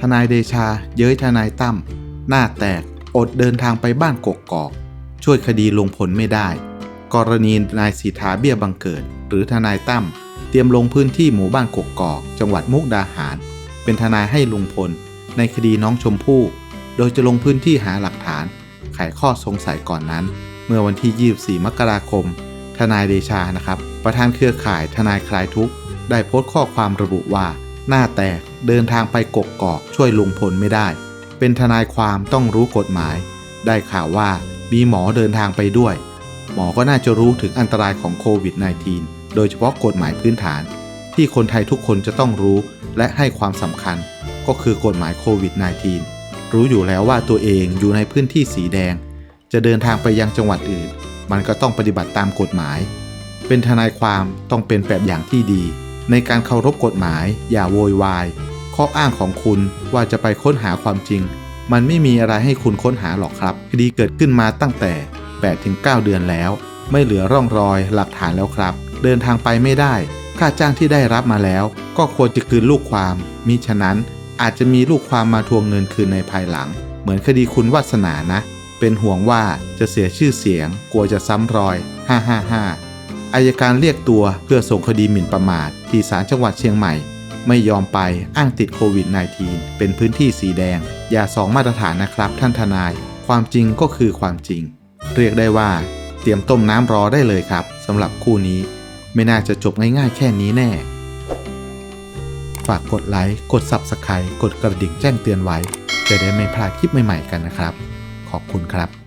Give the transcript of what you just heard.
ทนายเดชา เย้ยทนายตั้ม หน้าแตก อดเดินทางไปบ้านกกกอก ช่วยคดีลงผลไม่ได้ กรณีนายสีทาเบี้ยบังเกิด หรือทนายตั้ม เตรียมลงพื้นที่หมู่บ้านกกอก จังหวัดมุกดาหาร เป็นทนายให้ลุงพล ในคดีน้องชมพู่ โดยจะลงพื้นที่หาหลักฐาน ไขข้อสงสัยก่อนนั้น เมื่อวันที่ 24 มกราคม ทนายเดชานะครับ ประธานเครือข่ายทนายคลายทุกข์ ได้โพสต์ข้อความระบุว่า หน้าแตก เดินทางไปกกกอกช่วยลุงพลไม่ได้ เป็นทนายความต้องรู้กฎหมาย ได้ข่าวว่ามีหมอเดินทางไปด้วย หมอก็น่าจะรู้ถึงอันตรายของโควิด -19 โดยเฉพาะกฎหมายพื้นฐาน ที่คนไทยทุกคนจะต้องรู้และให้ความสำคัญ ก็คือกฎหมายโควิด -19 รู้อยู่แล้วว่าตัวเองอยู่ในพื้นที่สีแดง จะเดินทางไปยังจังหวัดอื่น มันก็ต้องปฏิบัติตามกฎหมาย เป็นทนายความต้องเป็นแบบอย่างที่ดี ในการเคารพกฎหมาย อย่าโวยวาย ข้ออ้างของคุณว่าจะไปค้นหาความจริง มันไม่มีอะไรให้คุณค้นหาหรอกครับ คดีเกิดขึ้นมาตั้งแต่ 8-9 เดือนแล้ว ไม่เหลือร่องรอยหลักฐานแล้วครับ เดินทางไปไม่ได้ ค่าจ้างที่ได้รับมาแล้ว ก็ควรจะคืนลูกความมิฉะนั้นอาจจะมีลูกความมาทวงเงินคืนในภายหลัง เหมือนคดีคุณวัสนานะ เป็นห่วงว่าจะเสียชื่อเสียง กลัวจะซ้ำรอย 555อายการเรียกตัวเพื่อส่งคดีหมิ่นประมาทที่ศาลจังหวัดเชียงใหม่ ไม่ยอมไปอ้างติดโควิด -19 เป็นพื้นที่สีแดง อย่าสองมาตรฐานนะครับท่านทนาย ความจริงก็คือความจริง เรียกได้ว่า เตรียมต้มน้ำรอได้เลยครับสำหรับคู่นี้ ไม่น่าจะจบง่ายๆแค่นี้แน่ ฝากกดไลค์ กด Subscribe กดกระดิ่งแจ้งเตือนไว้ จะได้ไม่พลาดคลิปใหม่ๆกันนะครับ ขอบคุณครับ